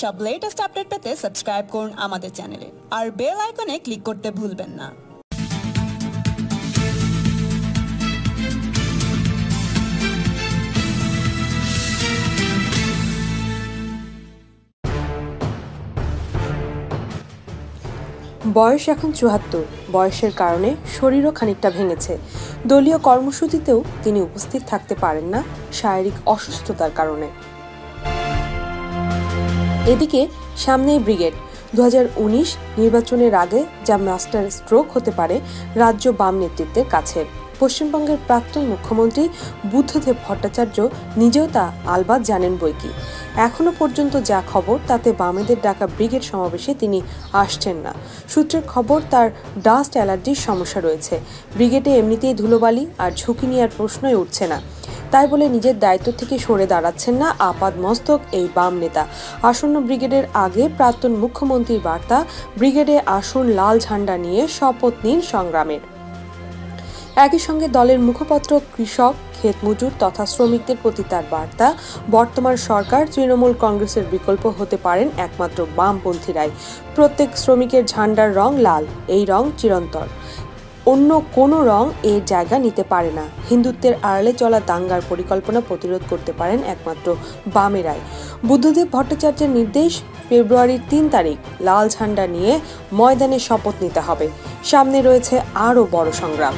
সব latest update পেতে subscribe করুন আমাদের চ্যানেলে আর বেল আইকনে ক্লিক করতে ভুলবেন না। বয়স এখন চুয়াত্তর। বয়সের কারণে শরীরও খানিকটা ভেঙেছে। দলীয় কর্মসূচিতেও তিনি উপস্থিত থাকতে পারেন না শারীরিক অসুস্থতার কারণে। এদিকে, সামনেই ব্রিগেড। দু হাজার উনিশ নির্বাচনের আগে যা মাস্টার স্ট্রোক হতে পারে, রাজ্য বাম নেতৃত্বের কাছে। পশ্চিমবঙ্গের প্রাক্তন মুখ্যমন্ত্রী বুদ্ধদেব ভট্টাচার্য নিজেও তা আলবাদ জানেন বইকি এখনও পর্যন্ত যা খবর, তাতে বামেদের ডাকা ব্রিগেড সমাবেশে তিনি আসছেন না। সূত্রের খবর, তার ডাস্ট অ্যালার্জির সমস্যা রয়েছে। ব্রিগেডে এমনিতেই ধুলোবালি আর ঝুঁকি নেওয়ার প্রশ্নই উঠছে না। তাই বলে নিজের দায়িত্ব থেকে সরে দাঁড়াচ্ছেন না আপাদ মস্তক এই বাম নেতা। আসন্ন ব্রিগেডের আগে প্রাক্তন মুখ্যমন্ত্রীর বার্তা, ব্রিগেডে আসন লাল ঝান্ডা নিয়ে শপথ নিন সংগ্রামের। একই সঙ্গে দলের মুখপাত্র, কৃষক ক্ষেতমজুর তথা শ্রমিকদের প্রতি তার বার্তা, বর্তমান সরকার তৃণমূল কংগ্রেসের বিকল্প হতে পারেন একমাত্র বামপন্থীরাই। প্রত্যেক শ্রমিকের ঝান্ডার রং লাল, এই রং চিরন্তর অন্য কোনো রং এর জায়গা নিতে পারে না। হিন্দুত্বের আড়ালে চলা দাঙ্গার পরিকল্পনা প্রতিরোধ করতে পারেন একমাত্র বামেরাই বুদ্ধদেব ভট্টাচার্যের নির্দেশ, ফেব্রুয়ারির তিন তারিখ, লাল ঝান্ডা নিয়ে ময়দানে শপথ নিতে হবে। সামনে রয়েছে আরও বড় সংগ্রাম।